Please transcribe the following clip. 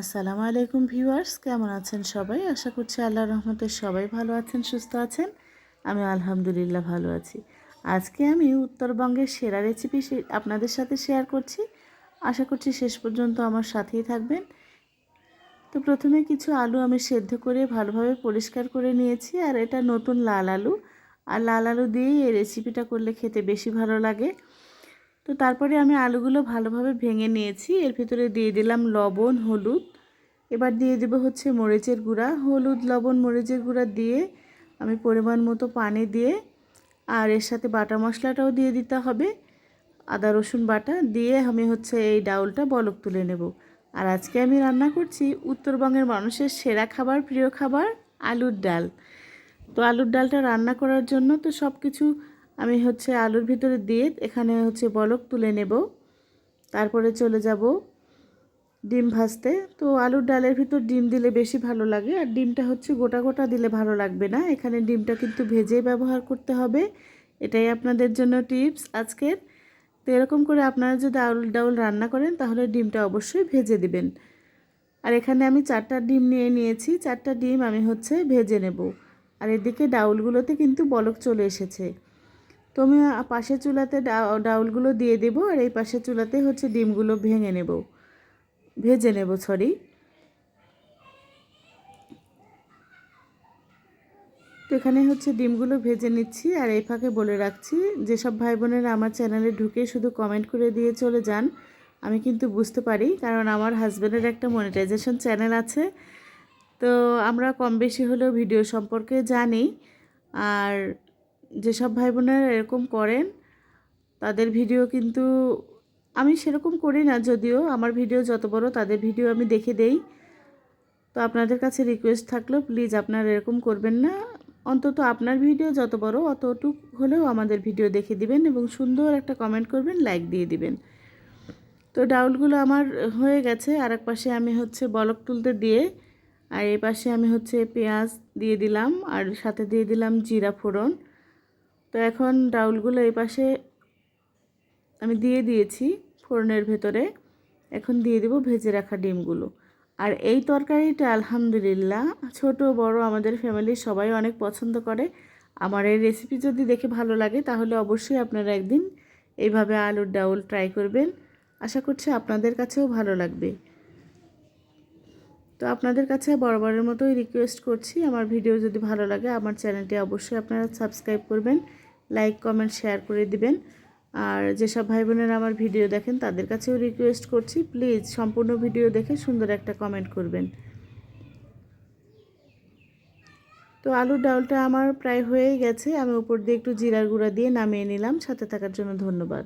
আসসালামু আলাইকুম ভিউয়ার্স, কেমন আছেন সবাই? আশা করছি আল্লাহ রহমতে সবাই ভালো আছেন, সুস্থ আছেন। আমি আলহামদুলিল্লাহ ভালো আছি। আজকে আমি উত্তরবঙ্গের সেরা রেসিপি আপনাদের সাথে শেয়ার করছি। আশা করছি শেষ পর্যন্ত আমার সাথেই থাকবেন। তো প্রথমে কিছু আলু আমি সেদ্ধ করে ভালোভাবে পরিষ্কার করে নিয়েছি, আর এটা নতুন লাল আলু। আর লাল আলু দিয়েই এই রেসিপিটা করলে খেতে বেশি ভালো লাগে। তো তারপরে আমি আলুগুলো ভালোভাবে ভেঙে নিয়েছি। এর ভিতরে দিয়ে দিলাম লবণ, হলুদ। এবার দিয়ে দেবো হচ্ছে মরিচের গুঁড়া। হলুদ, লবণ, মরিচের গুঁড়া দিয়ে আমি পরিমাণ মতো পানি দিয়ে আর এর সাথে বাটা মশলাটাও দিয়ে দিতে হবে। আদা, রসুন বাটা দিয়ে আমি হচ্ছে এই ডাউলটা বলক তুলে নেব। আর আজকে আমি রান্না করছি উত্তরবঙ্গের মানুষের সেরা খাবার, প্রিয় খাবার, আলুর ডাল। তো আলুর ডালটা রান্না করার জন্য তো সব কিছু আমি হচ্ছে আলুর ভিতরে দিয়ে এখানে হচ্ছে বলক তুলে নেব। তারপরে চলে যাব ডিম ভাজতে। তো আলুর ডালের ভিতর ডিম দিলে বেশি ভালো লাগে, আর ডিমটা হচ্ছে গোটা গোটা দিলে ভালো লাগবে না। এখানে ডিমটা কিন্তু ভেজে ব্যবহার করতে হবে। এটাই আপনাদের জন্য টিপস আজকের। তো এরকম করে আপনারা যদি আলুর ডাউল রান্না করেন, তাহলে ডিমটা অবশ্যই ভেজে দিবেন। আর এখানে আমি চারটা ডিম নিয়ে নিয়েছি। চারটা ডিম আমি হচ্ছে ভেজে নেব। আর এদিকে ডাউলগুলোতে কিন্তু বলক চলে এসেছে। তো আমি পাশের চুলাতে ডাউলগুলো দিয়ে দেব আর এই পাশের চুলাতে হচ্ছে ডিমগুলো ভেঙে নেব। ভেজে নেব সরি তো এখানে হচ্ছে ডিমগুলো ভেজে নিচ্ছি আর এই ফাঁকে বলে রাখছি, যেসব ভাই বোনেরা আমার চ্যানেলে ঢুকে শুধু কমেন্ট করে দিয়ে চলে যান, আমি কিন্তু বুঝতে পারি, কারণ আমার হাজব্যান্ডের একটা মনিটাইজেশন চ্যানেল আছে। তো আমরা কম বেশি হলেও ভিডিও সম্পর্কে জানি, আর যেসব ভাই বোনেরা এরকম করেন, তাদের ভিডিও কিন্তু আমি সেরকম করি না যদিও। আমার ভিডিও যত বড়, তাদের ভিডিও আমি দেখে দেই। তো আপনাদের কাছে রিকোয়েস্ট থাকল প্লিজ আপনারা এরকম করবেন না। অন্তত আপনার ভিডিও যত বড়, অতটুক হলেও আমাদের ভিডিও দেখে দিবেন এবং সুন্দর একটা কমেন্ট করবেন লাইক দিয়ে দিবেন। তো ডাউলগুলো আমার হয়ে গেছে। আর এক পাশে আমি হচ্ছে বলক তুলতে দিয়ে, আর এই পাশে আমি হচ্ছে পেঁয়াজ দিয়ে দিলাম, আর সাথে দিয়ে দিলাম জিরা ফোড়ন। তো এখন ডাউলগুলো এই পাশে আমি দিয়ে দিয়েছি ফোড়নের ভেতরে। এখন দিয়ে দেবো ভেজে রাখা ডিমগুলো। আর এই তরকারিটা আলহামদুলিল্লাহ ছোট, বড় আমাদের ফ্যামিলির সবাই অনেক পছন্দ করে। আমার এই রেসিপি যদি দেখে ভালো লাগে তাহলে অবশ্যই আপনারা একদিন এইভাবে আলুর ডাউল ট্রাই করবেন। আশা করছি আপনাদের কাছেও ভালো লাগবে। তো আপনাদের কাছে বরাবরের মতোই রিকোয়েস্ট করছি। আমার ভিডিও যদি ভালো লাগে আমার চ্যানেলটি অবশ্যই আপনারা সাবস্ক্রাইব করবেন। লাইক কমেন্ট শেয়ার করে দিবেন। আর যেসব ভাই বোনেরা আমার ভিডিও দেখেন, তাদের কাছেও রিকোয়েস্ট করছি প্লিজ সম্পূর্ণ ভিডিও দেখে সুন্দর একটা কমেন্ট করবেন। তো আলুর ডাউলটা আমার প্রায় হয়েই গেছে, আমি উপর দিয়ে একটু জিরার গুঁড়া দিয়ে নামিয়ে নিলাম, সাথে থাকার জন্য ধন্যবাদ।